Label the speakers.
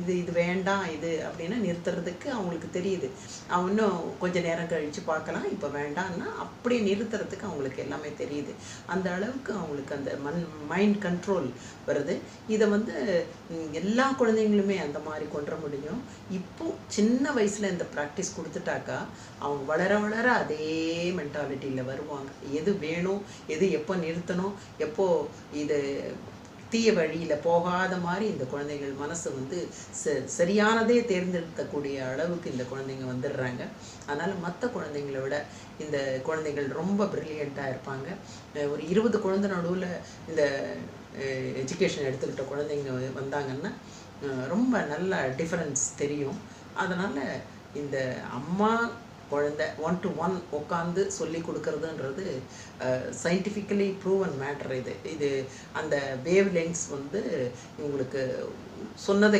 Speaker 1: இது இது வேண்டாம் இது அப்படின்னு நிறுத்துறதுக்கு அவங்களுக்கு தெரியுது. இன்னும் கொஞ்ச நேரம் கழித்து பார்க்கலாம் இப்போ வேண்டாம்னா அப்படி நிறுத்துறதுக்கு அவங்களுக்கு எல்லாமே தெரியுது. அந்த அளவுக்கு அவங்களுக்கு அந்த மன் மைண்ட் கண்ட்ரோல் வருது. இதை வந்து எல்லா குழந்தைங்களுமே அந்த மாதிரி கொண்டு முடியும். இப்போ சின்ன வயசில் இந்த ப்ராக்டிஸ் கொடுத்துட்டாக்கா அவங்க வளர வளர அதே மென்டாலிட்டியில் வருவாங்க. எது வேணும் எது எப்போ நிறுத்தணும் எப்போ இது தீய வழியில் போகாத மாதிரி இந்த குழந்தைகள் மனசு வந்து ச சரியானதே தேர்ந்தெடுக்கக்கூடிய அளவுக்கு இந்த குழந்தைங்க வந்துடுறாங்க. அதனால் மற்ற குழந்தைங்களை விட இந்த குழந்தைகள் ரொம்ப ப்ரில்லியண்ட்டாக இருப்பாங்க. ஒரு இருபது குழந்தை நடுவில் இந்த எஜுகேஷன் எடுத்துக்கிட்ட குழந்தைங்க வந்தாங்கன்னா ரொம்ப நல்ல டிஃப்ரென்ஸ் தெரியும். அதனால் இந்த அம்மா குழந்தை ஒன் டு ஒன் உட்காந்து சொல்லி கொடுக்கறதுன்றது சயின்டிஃபிக்கலி ப்ரூவன் மேட்டர் இது. இது அந்த வேவ் லெங்ஸ் வந்து உங்களுக்கு சொன்னதை